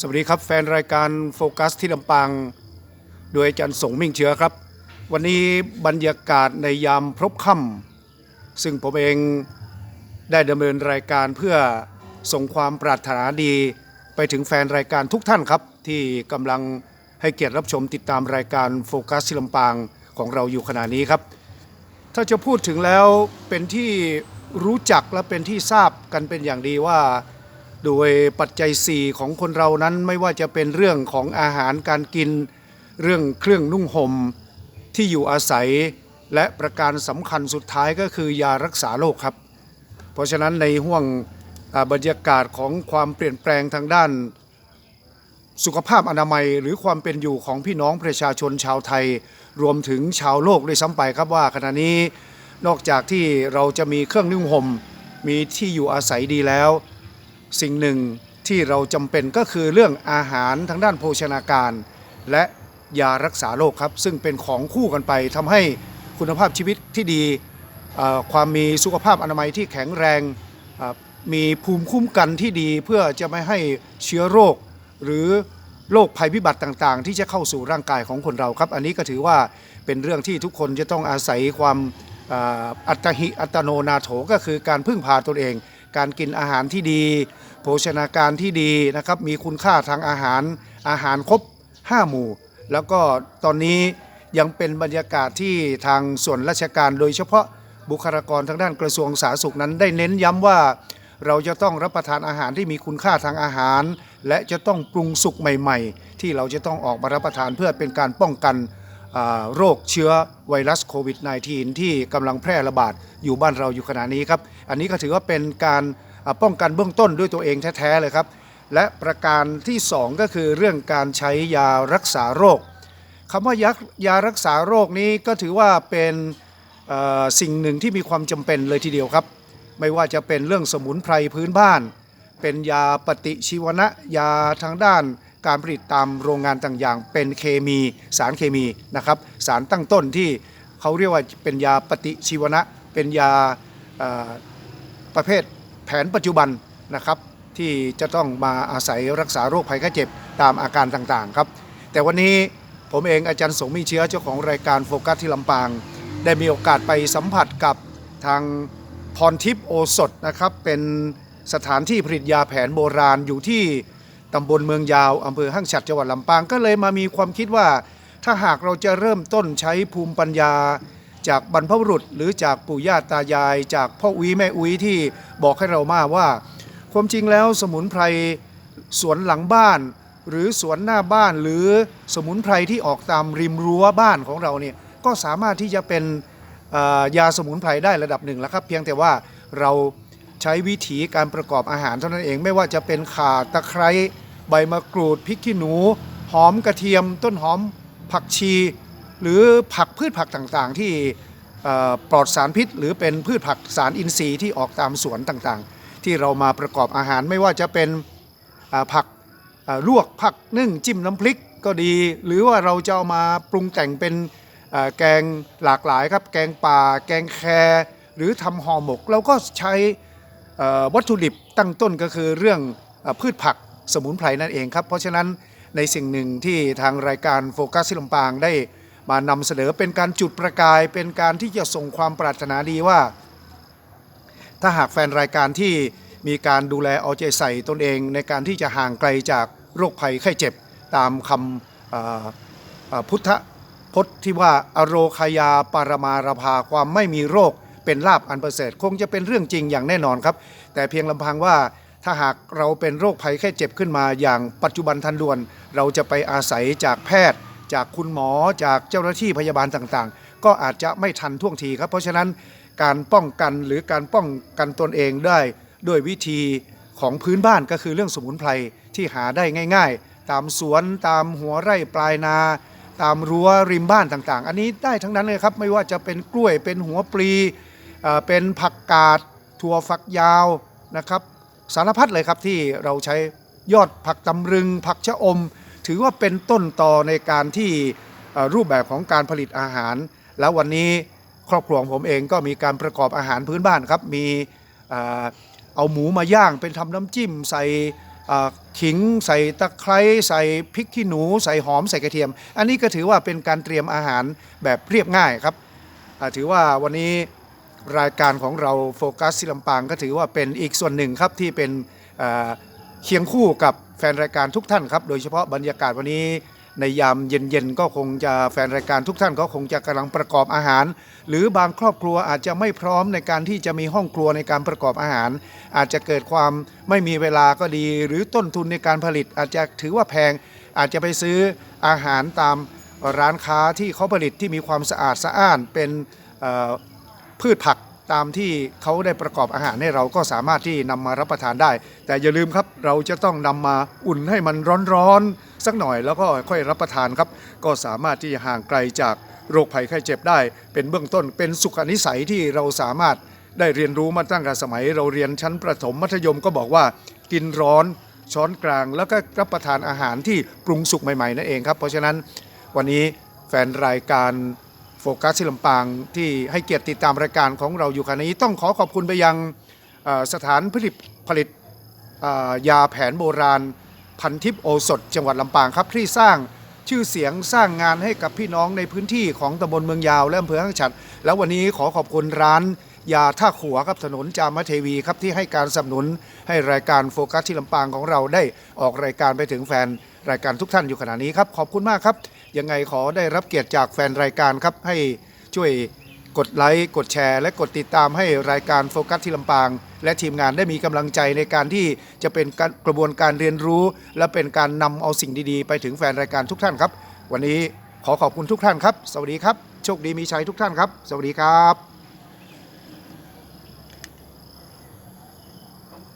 สวัสดีครับแฟนรายการโฟกัสที่ลำปาง โดยอาจารย์สงมิ่งเชื้อครับ วันนี้บรรยากาศในยามพรบค่ำซึ่งผมเองได้ดำเนินรายการเพื่อส่งความปรารถนาดีไปถึงแฟนรายการทุกท่านครับ ที่กำลังให้เกียรติรับชมติดตามรายการโฟกัสที่ลำปางของเราอยู่ขณะนี้ครับ ถ้าจะพูดถึงแล้วเป็นที่รู้จักและเป็นที่ทราบกันเป็นอย่างดีว่า โดยปัจจัย 4 ของคนเรานั้นไม่ว่าจะเป็นเรื่องของอาหารการกิน เรื่องเครื่องนุ่งห่มที่อยู่อาศัย และประการสำคัญสุดท้ายก็คือยารักษาโรคครับ เพราะฉะนั้นในห่วงบรรยากาศของความเปลี่ยนแปลงทางด้าน สุขภาพอนามัยหรือความเป็นอยู่ของพี่น้องประชาชนชาวไทย รวมถึงชาวโลกด้วยซ้ำไปครับว่าขณะนี้นอกจากที่เราจะมีเครื่องนุ่งห่มมีที่อยู่อาศัยดีแล้ว สิ่งหนึ่งที่เราจำเป็นก็คือเรื่องอาหารทางด้านโภชนาการ และยารักษาโรคครับ ซึ่งเป็นของคู่กันไปทำให้คุณภาพชีวิตที่ดี ความมีสุขภาพอนามัยที่แข็งแรง มีภูมิคุ้มกันที่ดีเพื่อจะไม่ให้เชื้อโรค หรือโรคภัยพิบัติต่างๆ ที่จะเข้าสู่ร่างกายของคนเราครับ อันนี้ก็ถือว่าเป็นเรื่องที่ทุกคนจะต้องอาศัยความอัตหิอัตโนนาโถก็คือการพึ่งพาตนเอง การกินอาหารที่ดี โภชนาการที่ดีนะครับมีคุณค่าทางอาหารอาหารครบ 5 หมู่ แล้วก็ตอนนี้ยังเป็นบรรยากาศที่ทางส่วนราชการโดยเฉพาะบุคลากรทางด้านกระทรวงสาธารณสุขนั้นได้เน้นย้ำว่า เราจะต้องรับประทานอาหารที่มีคุณค่าทางอาหาร และจะต้องปรุงสุกใหม่ ๆ ที่เราจะต้องออกมารับประทานเพื่อเป็นการป้องกัน โรคเชื้อไวรัสโควิด -19 ที่กำลังแพร่ระบาดอยู่บ้านเราอยู่ขณะนี้ครับ อันนี้ก็ถือว่าเป็นการป้องกันเบื้องต้นด้วยตัวเองแท้ๆเลยครับ และประการที่ 2 ก็คือเรื่องการใช้ยารักษาโรคคำว่ายายารักษาโรคนี้ก็ถือว่าเป็นสิ่งหนึ่งที่มีความจำเป็นเลยทีเดียวครับ ไม่ว่าจะเป็นเรื่องสมุนไพรพื้นบ้าน เป็นยาปฏิชีวนะยาทางด้าน การผลิตตามโรงงานต่างอย่างเป็นเคมีสารเคมีนะครับ สารตั้งต้นที่เขาเรียกว่าเป็นยาปฏิชีวนะ เป็นยาประเภทแผนปัจจุบันนะครับ ที่จะต้องมาอาศัยรักษาโรคภัยไข้เจ็บตามอาการต่างๆครับ แต่วันนี้ผมเองอาจารย์สงมีเชื้อเจ้าของรายการโฟกัสที่ลำปาง ได้มีโอกาสไปสัมผัสกับทางพรทิพย์โอสถนะครับเป็นสถานที่ผลิตยาแผนโบราณอยู่ที่ ตำบลเมืองยาวอำเภอห้างฉัดจังหวัดลำปางก็เลยมามีความคิดว่า ถ้าหากเราจะเริ่มต้นใช้ภูมิปัญญา จากบรรพบุรุษ หรือจากปู่ย่าตายาย จากพ่ออุ้ยแม่อุ้ยที่บอกให้เรามาว่า ความจริงแล้วสมุนไพรสวนหลังบ้าน หรือสวนหน้าบ้านหรือสมุนไพรที่ออกตามริมรั้วบ้านของเราเนี่ยก็สามารถที่จะเป็นยาสมุนไพรได้ระดับหนึ่งแล้วครับเพียงแต่ว่าเราใช้วิธีการประกอบอาหารเท่านั้นเองไม่ว่าจะเป็นข่าตะไคร้ ใบมะกรูดพริกขี้หนู หอมกระเทียม ต้นหอมผักชี หรือผักพืชผักต่างๆ ที่ปลอดสารพิษ หรือเป็นพืชผักสารอินทรีย์ที่ออกตามสวนต่างๆ ที่เรามาประกอบอาหารไม่ว่าจะเป็นผักลวกผักนึ่งจิ้มน้ำพริกก็ดี หรือว่าเราจะเอามาปรุงแต่งเป็นแกงหลากหลายครับ แกงป่า แกงแครหรือทำห่อหมก เราก็ใช้วัตถุดิบตั้งต้นก็คือเรื่องอพืชผัก สมุนไพรนั่นเองครับ เพราะฉะนั้นในสิ่งหนึ่งที่ทางรายการโฟกัสที่ลำปางได้มานำเสนอเป็นการจุดประกาย เป็นการที่จะส่งความปรารถนาดีว่า ถ้าหากแฟนรายการที่มีการดูแลเอาใจใส่ตนเอง ในการที่จะห่างไกลจากโรคภัยไข้เจ็บตามคำพุทธพจน์ที่ว่าอโรคายาปารมารภาความไม่มีโรคเป็นลาบอันประเสริฐคงจะเป็นเรื่องจริงอย่างแน่นอนครับ แต่เพียงลำพังว่า ถ้าหากเราเป็นโรคภัยแค่เจ็บขึ้นมาอย่างปัจจุบันทันด่วน เราจะไปอาศัยจากแพทย์ จากคุณหมอจากเจ้าหน้าที่พยาบาลต่างๆ ก็อาจจะไม่ทันท่วงทีครับ เพราะฉะนั้นการป้องกันหรือการป้องกันตนเองได้ ด้วยวิธีของพื้นบ้านก็คือเรื่องสมุนไพรที่หาได้ง่าย ๆ ตามสวนตามหัวไร่ปลายนา ตามรั้วริมบ้านต่างๆ อันนี้ได้ทั้งนั้นเลยครับไม่ว่าจะเป็นกล้วยเป็นหัวปลีเอ่อเป็นผักกาดถั่วฝักยาวนะครับ สารพัดเลยครับที่เราใช้ยอดผักตำรึง ผักชะอม ถือว่าเป็นต้นต่อในการที่รูปแบบของการผลิตอาหาร แล้ววันนี้ครอบครัวของผมเองก็มีการประกอบอาหารพื้นบ้านครับ มีเอาหมูมาย่างเป็นทำน้ำจิ้มใส่ขิงใส่ตะไคร้ใส่พริกขี้หนู ใส่หอมใส่กระเทียม อันนี้ก็ถือว่าเป็นการเตรียมอาหารแบบเรียบง่ายครับถือว่าวันนี้ รายการของเราโฟกัสที่ลำปางก็ถือว่าเป็นอีกส่วนหนึ่งครับที่เป็นเคียงคู่กับแฟนรายการทุกท่านครับโดยเฉพาะบรรยากาศวันนี้ในยามเย็นๆก็คงจะแฟนรายการทุกท่านก็คงจะกำลังประกอบอาหาร หรือบางครอบครัวอาจจะไม่พร้อมในการที่จะมีห้องครัวในการประกอบอาหาร อาจจะเกิดความไม่มีเวลาก็ดี หรือต้นทุนในการผลิต อาจจะถือว่าแพง อาจจะไปซื้ออาหารตามร้านค้าที่เขาผลิตที่มีความสะอาดสะอ้านเป็น พืชผักตามที่เขาได้ประกอบอาหารให้เราก็สามารถที่นำมารับประทานได้ แต่อย่าลืมครับเราจะต้องนำมาอุ่นให้มันร้อนๆสักหน่อยแล้วก็ค่อยรับประทานครับ ก็สามารถที่จะห่างไกลจากโรคภัยไข้เจ็บได้ เป็นเบื้องต้นเป็นสุขนิสัยที่เราสามารถได้เรียนรู้มาตั้งแต่สมัย เราเรียนชั้นประถมมัธยมก็บอกว่ากินร้อนช้อนกลาง แล้วก็รับประทานอาหารที่ปรุงสุกใหม่ๆนั่นเองครับ เพราะฉะนั้นวันนี้แฟนรายการ โฟกัสที่ลำปางที่ให้เกียรติติดตามรายการของเราอยู่ขณะนี้ ต้องขอขอบคุณไปยังสถานผลิตผลิตยาแผนโบราณ พันทิพย์โอสถ จังหวัดลำปางครับที่สร้างชื่อเสียงสร้างงานให้กับพี่น้องในพื้นที่ของตำบลเมืองยาวและอำเภอห้างฉัด แล้ววันนี้ขอขอบคุณร้านยาท่าขัวครับถนนจามเทวีครับที่ให้การสนับสนุนให้รายการโฟกัสที่ลำปางของเราได้ออกรายการไปถึงแฟนรายการทุกท่านอยู่ขณะนี้ครับขอบคุณมากครับ ยังไงขอได้รับเกียรติจากแฟนรายการครับ ให้ช่วยกดไลค์กดแชร์ และกดติดตามให้รายการโฟกัสที่ลำปาง และทีมงานได้มีกำลังใจในการที่จะเป็นการกระบวนการเรียนรู้ และเป็นการนำเอาสิ่งดีๆ ไปถึงแฟนรายการทุกท่านครับ วันนี้ขอขอบคุณทุกท่านครับ สวัสดีครับ โชคดีมีชัยทุกท่านครับ สวัสดีครับ